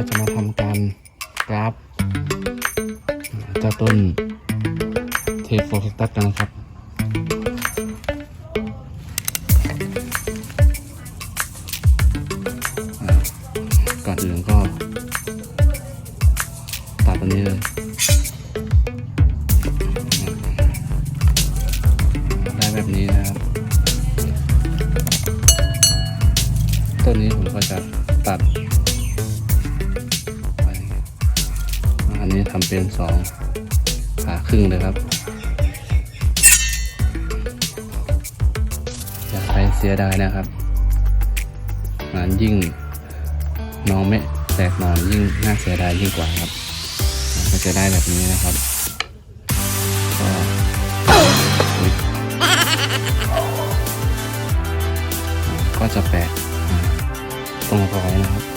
ราจะมาทำการกราฟเจ้าต้นเทโฟแคคตัสกันนะครับ สองขาครึ่งเลยครับ อย่าไปเสียดายนะครับงานยิ่งน้องไม่แตกหนอยยิ่งน่าเสียดายยิ่งกว่าครับ ก็จะได้แบบนี้นะครับก็ก็จะแปะตรงรอยนะครับ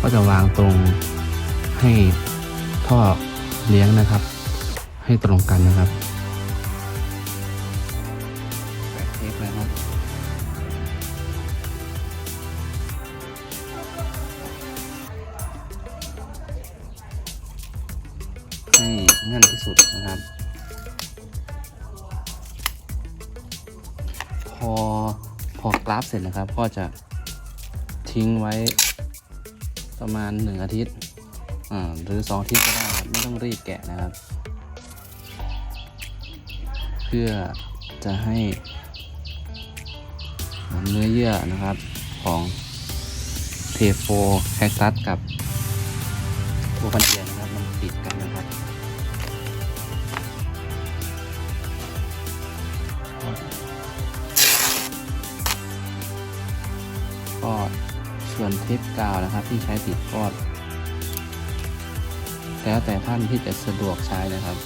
ก็จะวางตรงให้ท่อเลี้ยงนะครับ ให้ตรงกันนะครับแปะเทปนะครับให้แน่นที่สุดนะครับ พอพอกราฟเสร็จนะครับ ก็จะทิ้งไว้ ประมาณหนึ่งอาทิตย์หรือสองอาทิตย์ก็ได้ไม่ต้องรีบแกะนะครับ เพื่อจะให้เนื้อเยื่อนะครับของเทโฟแฮกซัสกับตัวพันเทียนนะครับ มันติดกัน วนเทปกาวนะครับ ที่ใช้ติดก็แล้วแต่ท่านที่จะสะดวกใช้นะครับ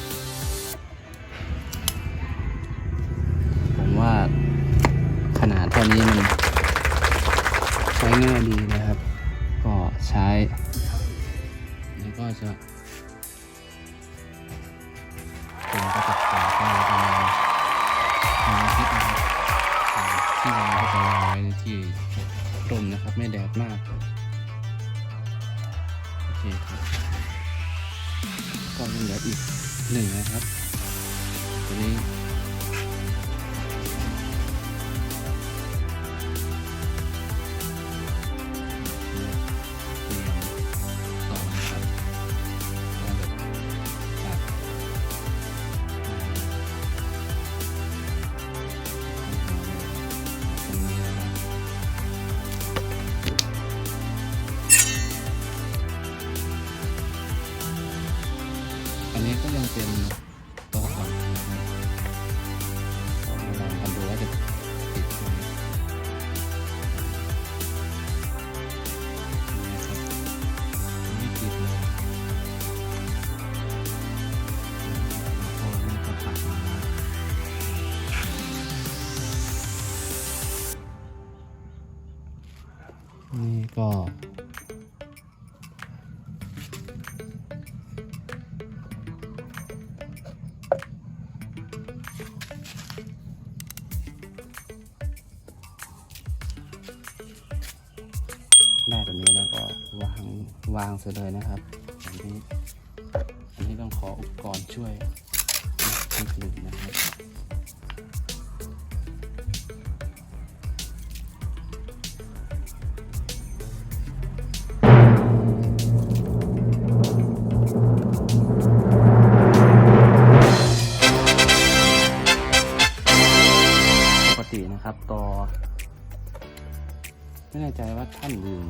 ผมว่าขนาดเท่านี้มันใช้ง่ายดีนะครับ ก็ใช้แล้วก็จะผมก็จะต่อไประมาณหนึ่งอาทิตย์นะครับที่วางก็จะวางไว้ที่ ร่มนะครับ ไม่แดดมาก โอเคครับก็ยังเหลืออีกหนึ่งนะครับ ตัวนี้ นี่ก็ได้แบบนี้แล้วก็วางวางเสร็จเลยนะครับอันนี้อันนี้ต้องขออุปกรณ์ช่วยนิดหนึ่งนะครับ ไม่แน่ใจว่าท่านลืม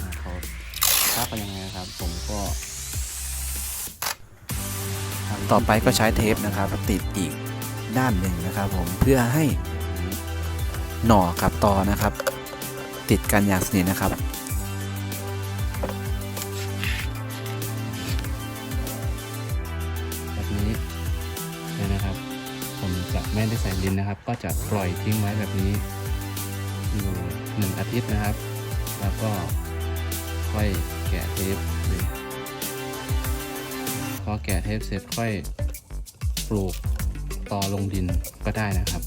อ่าเขาทราบกันยังไงนะครับ ผมก็ทำต่อไปก็ใช้เทปนะครับ ติดอีกด้านหนึ่งนะครับ ผมเพื่อให้หน่อกับตอนะครับ ติดกันอย่างสนิทนะครับแบบนี้เลยนะครับ ผมจะไม่ได้ใส่ลิ้นนะครับ ก็จะปล่อยทิ้งไว้แบบนี้ อยู่งอาทิตย์นะครับ แล้วก็ค่อยแกะเทปเลยพอแกะเทปเสร็จค่อยปลูกต่อลงดินก็ได้นะครับ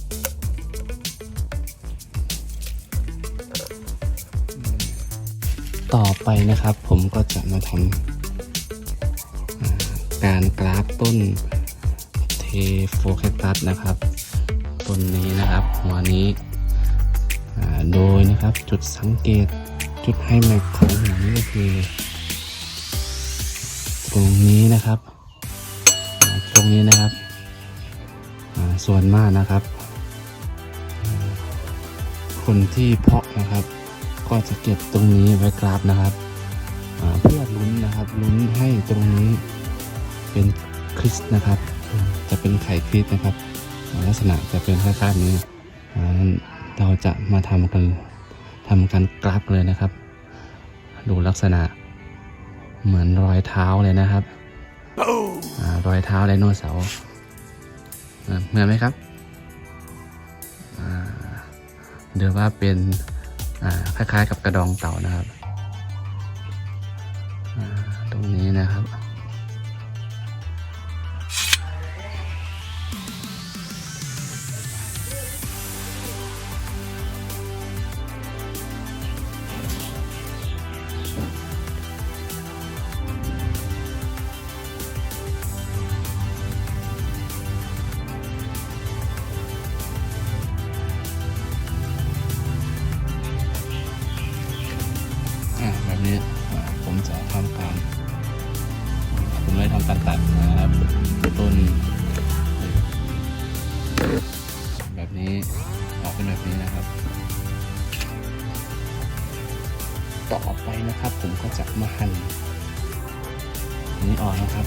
ต่อไปนะครับผมก็จะมาทำการกราฟต้นเทโฟแคตัสนะครับ ต้นนี้นะครับ หัวนี้ โดยนะครับจุดสังเกตจุดไฮแม็กของหัวนี้ก็คือ ตรงนี้นะครับ ตรงนี้นะครับส่วนมากนะครับ คนที่เพาะนะครับ ก็จะเก็บตรงนี้ไว้กราฟนะครับเพื่อลุ้นนะครับลุ้นให้ตรงนี้เป็นคริสนะครับ จะเป็นไข่คริสนะครับ ลักษณะจะเป็นคล้ายๆนี้ เราจะมาทำกันทำกันกราฟเลยนะครับ ดูลักษณะเหมือนรอยเท้าเลยนะครับอรอยเท้าไดโนเสาร์เหมือนไหมครับเดี๋ยวว่าเป็นอ่าคล้ายๆกับกระดองเต่านะครับ ตรงนี้นะครับ นะครับ ผมก็จะมาหั่นนนี้ออกนะครับ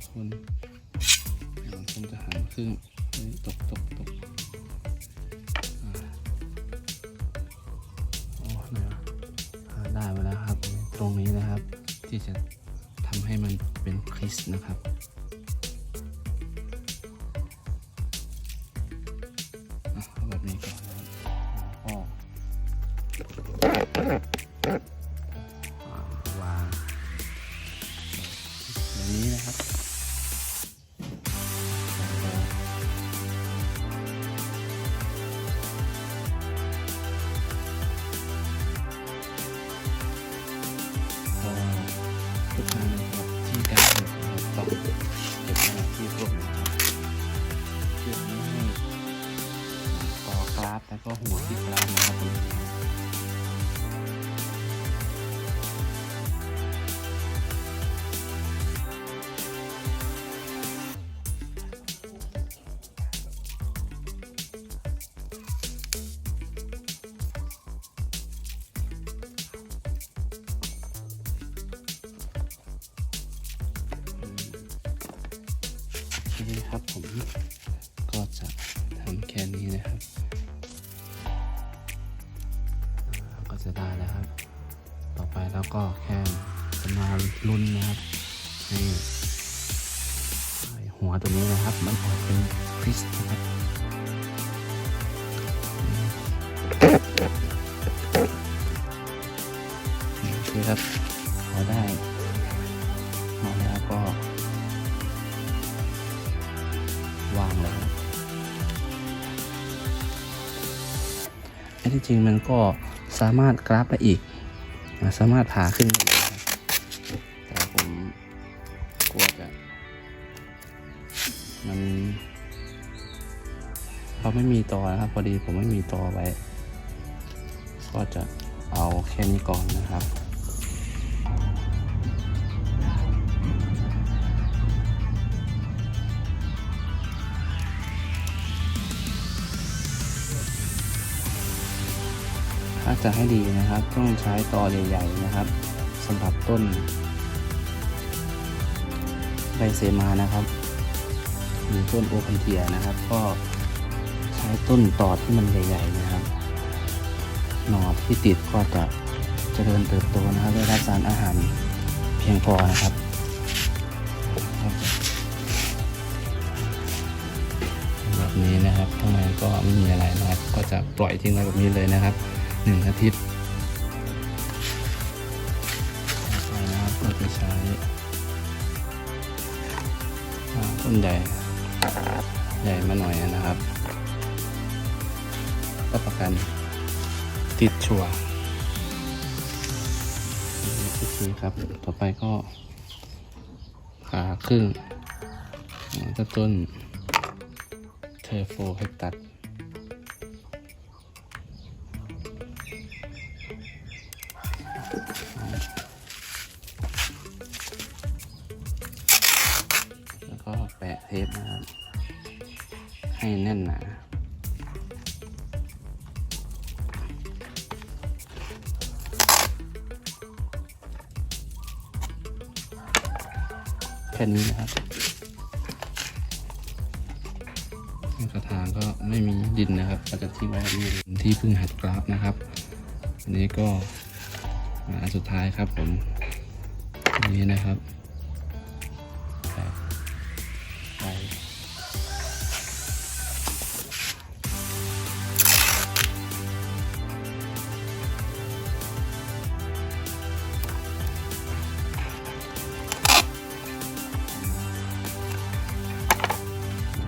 ทุกคนเดี๋ยวผมจะหันครึ่งเฮ้ยตกตกตกอ่าโอ้เหนื่ยอ่าได้มาแล้วครับ ตรงนี้นะครับ ที่จะทำให้มันเป็นคริสนะครับแบบนี้ก่อนแล้วก็ ต่อกราฟแล้วก็หัวที่กราฟนะครับตรงนี้ครับนี่นะครับผมก็จะทำแค่นี้นะครับ อ่าก็จะได้แล้วครับ ต่อไปแล้วก็แค่จะมาลุ้นนะครับให้หัวตัวนี้นะครับ มันออกเป็นคริสนะครับโอเครับพอได้มาแล้วก็ วางแล้วอันที่จริงมันก็ สามารถกราฟได้อีก สามารถผ่าขึ้นได้แต่ผมกลัวจะมันเราไม่มีตอนะครับ พอดีผมไม่มีตอไว้ ก็จะเอาแค่นี้ก่อนนะครับ ถ้าจะให้ดีนะครับต้องใช้ตอใหญ่ๆนะครับสำหรับต้นใบเซมานะครับหรือต้นโอพันเทียนะครับ ก็ใช้ต้นตอที่มันใหญ่ๆนะครับ หน่อที่ติดก็จะเจริญเติบโตนะครับได้รับสารอาหารเพียงพอนะครับแบบนี้นะครับข้างในก็ไม่มีอะไรนะครับ ก็จะปล่อยทิ้งไว้แบบนี้เลยนะครับ หนึ่งอาทิตย์ต่อไปนะครับก็จะใช้อ่าต้นใหญ่ ใหญ่มาหน่อยนะครับก็ประกันติดชัวร์โอเคครับ ต่อไปก็ขาครึ่งจะต้นเทอร์โฟให้ตัด เทปนะครับ ให้แน่นหนาแค่นี้นะครับกระถางก็ไม่มีดินนะครับก็จะทิ้งไว้แบบนี้ที่เพิ่งหัดกราฟนะครับ อันนี้ก็อันสุดท้ายครับผมอันนี้นะครับ ไป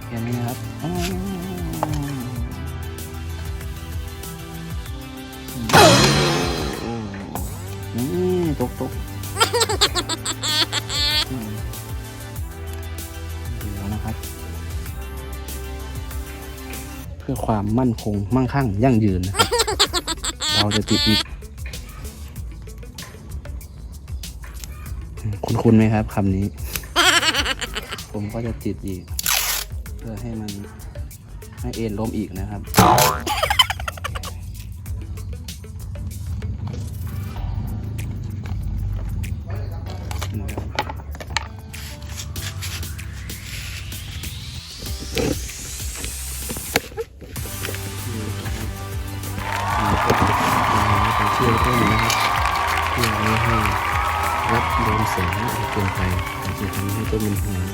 แค่นี้ครับอ๋อนี่ตกตก เพื่อความมั่นคงมั่งคั่งยั่งยืนนะครับ เราจะติดอีก คุณคุณไหมครับคำนี้ ผมก็จะติดอีก เพื่อให้มันให้เอ็นล้มอีกนะครับ มากเกินไปอาจจะทำให้ต้นมันเหี่ยว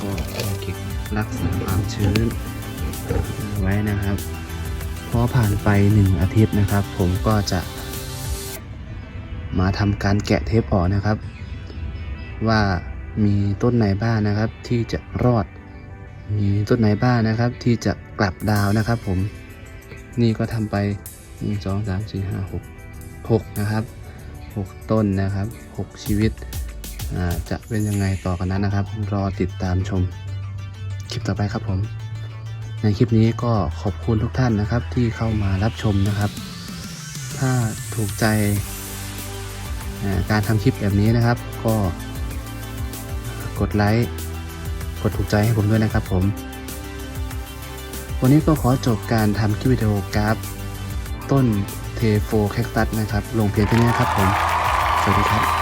ก็เอาเก็บรักษาความชื้นไว้นะครับ พอผ่านไปหนึ่งอาทิตย์นะครับ ผมก็จะ มาทำการแกะเทปออกนะครับ ว่ามีต้นไหนบ้างนะครับที่จะรอด มีต้นไหนบ้างนะครับ ที่จะกลับดาวนะครับ ผมนี่ก็ทำไปหนึ่งสองสามสี่ห้าหกหกนะครับ หกต้นนะครับหกชีวิตจะเป็นยังไงต่อกันนั้นนะครับ รอติดตามชมคลิปต่อไปครับผม ในคลิปนี้ก็ขอบคุณทุกท่านนะครับที่เข้ามารับชมนะครับ ถ้าถูกใจการทำคลิปแบบนี้นะครับ ก็กดไลค์กดถูกใจให้ผมด้วยนะครับผม วันนี้ก็ขอจบการทำคลิปวิดีโอกราฟต้น เทโฟแคคตัสนะครับ ลงเพียงเท่านี้ครับผม สวัสดีครับ